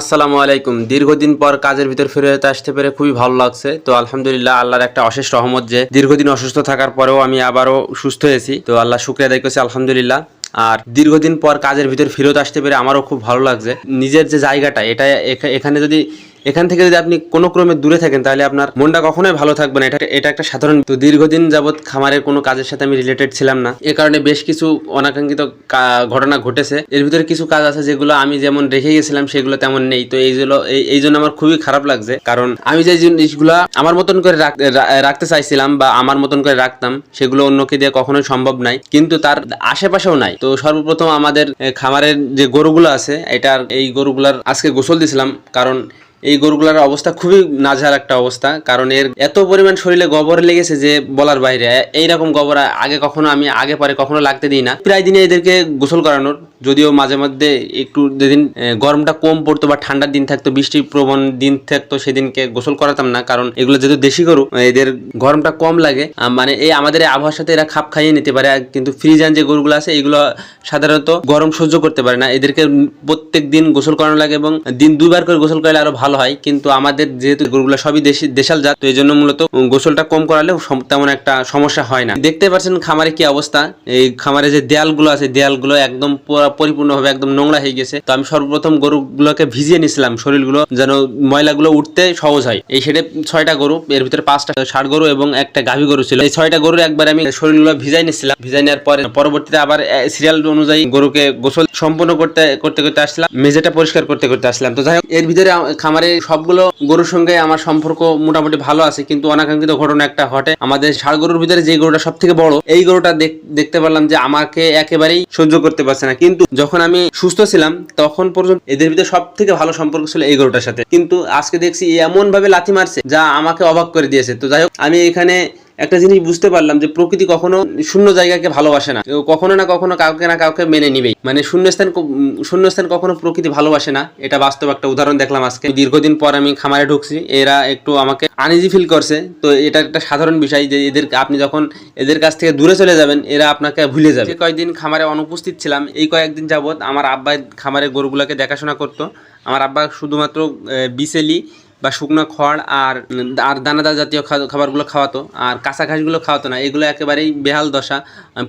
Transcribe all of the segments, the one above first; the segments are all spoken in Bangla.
আসসালামু আলাইকুম। দীর্ঘদিন পর কাজের ভিতর ফিরে আসতে পেরে খুবই ভালো লাগছে। তো আলহামদুলিল্লাহ আল্লাহর একটা অশেষ রহমত যে দীর্ঘদিন অসুস্থ থাকার পরেও আমি আবারও সুস্থ হয়েছি। তো আল্লাহ শুক্রিয়া আদায় করছি, আলহামদুলিল্লাহ। আর দীর্ঘদিন পর কাজের ভিতর ফেরত আসতে পেরে আমারও খুব ভালো লাগছে। নিজের যে জায়গাটা, এটা এখানে যদি এখান থেকে যদি আপনি কোনো ক্রমে দূরে থাকেন, তাহলে আপনার মনটা কখনোই ভালো থাকবে না। এটা এটা একটা সাধারণ, তো দীর্ঘদিন যাবৎ খামারের কোনো কাজের সাথে আমি রিলেটেড ছিলাম না। এ কারণে বেশ কিছু অনাকাঙ্ক্ষিত ঘটনা ঘটেছে। এর ভিতরে কিছু কাজ আছে যেগুলো আমি যেমন রেখে গেছিলাম, সেগুলো তেমন নেই। তো এইগুলো এই- জন্য আমার খুবই খারাপ লাগছে। কারণ আমি যে জিনিসগুলো আমার মতন করে রাখতে চাইছিলাম বা আমার মতন করে রাখতাম, সেগুলো অন্যকে দিয়ে কখনোই সম্ভব নাই। কিন্তু তার আশেপাশেও নাই। তো সর্বপ্রথম আমাদের খামারের যে গরুগুলো আছে, এটার, এই গরুগুলার আজকে গোসল দিছিলাম। কারণ এই গরুগুলার অবস্থা খুবই নাজার একটা অবস্থা। কারণ এর এত পরিমাণ শরীরে গোবর লেগেছে যে বলার বাইরে এইরকম গোবর আগে কখনো আমি আগে পরে কখনো লাগতে দিই না। প্রায় দিনে এদেরকে গোসল করানোর যদিও মাঝে মধ্যে একটু যেদিন গরমটা কম পড়তো বা ঠান্ডার দিন থাকতো বৃষ্টি প্রবণ দিন থাকতো, সেদিনকে গোসল করাতাম না। কারণ এগুলো যেহেতু দেশি গরু এদের গরমটা কম লাগে। মানে এই আমাদের আবহাওয়ার সাথে এরা খাপ খাইয়ে নিতে পারে। কিন্তু ফ্রিজান যে গরুগুলো আছে, এগুলো সাধারণত গরম সহ্য করতে পারে না। এদেরকে প্রত্যেক দিন গোসল করানো লাগে এবং দিন দুইবার করে গোসল করলে আরও ভালো হয়। কিন্তু আমাদের যেহেতু গরুগুলো সবই দেশি, দেশাল জাত, তো এই জন্য মূলত গোসলটা কম করালেও তেমন একটা সমস্যা হয় না। দেখতে পাচ্ছেন খামারে কি অবস্থা? এই খামারে যে দেয়ালগুলো আছে, দেয়ালগুলো একদম পুরো পরিপূর্ণভাবে একদম নোংরা হয়ে গেছে। তো আমি সর্বপ্রথম গরুগুলোকে ভিজিয়ে নিছিলাম শরীরগুলো, যেন ময়লাগুলো উঠতে সহজ হয়। এই সেটে ছয়টা গরু, এর ভিতরে পাঁচটা ষাট গরু এবং একটা গাভী গরু ছিল। এই ছয়টা গরুর একবার আমি শরীরগুলো ভিজাই নিছিলাম ভিজাই নেওয়ার পরে পরবর্তীতে আবার সিরিয়াল অনুযায়ী গরুকে গোসল সম্পূর্ণ করতে করতে করতে আসলাম। মেঝেটা পরিষ্কার করতে করতে আসলাম। তো যাই হোক, এর ভিতরে খামারে সবগুলো গরুর সঙ্গে আমার সম্পর্ক মোটামুটি ভালো আছে, কিন্তু অনাকাঙ্ক্ষিত ঘটনা একটা ঘটে। আমাদের ষাড় গরুর ভিতরে যে গরুটা সব থেকে বড়, এই গরুটা দেখতে পারলাম যে আমাকে একেবারেই সহ্য করতে পারছে না। কিন্তু যখন আমি সুস্থ ছিলাম, তখন পর্যন্ত এদের ভিতরে সব থেকে ভালো সম্পর্ক ছিল এই গরুটার সাথে। কিন্তু আজকে দেখছি এমন ভাবে লাথি মারছে, যা আমাকে অবাক করে দিয়েছে। তো যাই হোক, আমি এখানে একটা জিনিস বুঝতে পারলাম যে প্রকৃতি কখনো শূন্য জায়গাকে ভালোবাসে না। কখনো না কখনো কাউকে না কাউকে মেনে নিবেই। মানে শূন্যস্থান শূন্যস্থান কখনো প্রকৃতি ভালোবাসে না। এটা বাস্তব একটা উদাহরণ দেখলাম আজকে। দীর্ঘদিন পর আমি খামারে ঢুকছি। এরা একটু আমাকে আনিজি ফিল করছে। তো এটা একটা সাধারণ বিষয় যে এদের আপনি যখন এদের কাছ থেকে দূরে চলে যাবেন, এরা আপনাকে ভুলে যাবে। কয়েকদিন খামারে অনুপস্থিত ছিলাম, এই কয়েকদিন যাবত আমার আব্বা খামারে গরুগুলোকে দেখাশোনা করতো। আমার আব্বা শুধুমাত্র বিসেলি বা শুকনো খড় আর আর দানাদার জাতীয় খাবারগুলো খাওয়াতো, আর কাঁচা ঘাসগুলো খাওয়াতো না। এগুলো একেবারেই বেহাল দশা।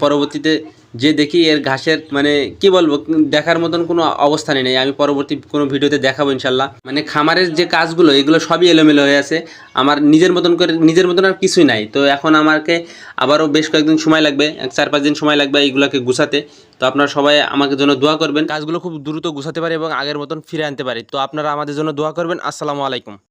পরবর্তীতে যে দেখি এর ঘাসের মানে কি বলব, দেখার মতন কোনো অবস্থানই নেই। আমি পরবর্তী কোনো ভিডিওতে দেখাবো ইনশাল্লাহ। মানে খামারের যে কাজগুলো, এগুলো সবই এলোমেলো হয়ে আছে। আমার নিজের মতন করে, নিজের মতন আর কিছুই নাই। তো এখন আমাকে আবারও বেশ কয়েকদিন সময় লাগবে, এক চার পাঁচ দিন সময় লাগবে এইগুলোকে গুছাতে। তো আপনারা সবাই আমাকে জন্য দোয়া করবেন। কাজগুলো খুব দ্রুত গুছাতে পারে এবং আগের মতন ফিরে আনতে পারি। তো আপনারা আমাদের জন্য দোয়া করবেন। আসসালামু আলাইকুম।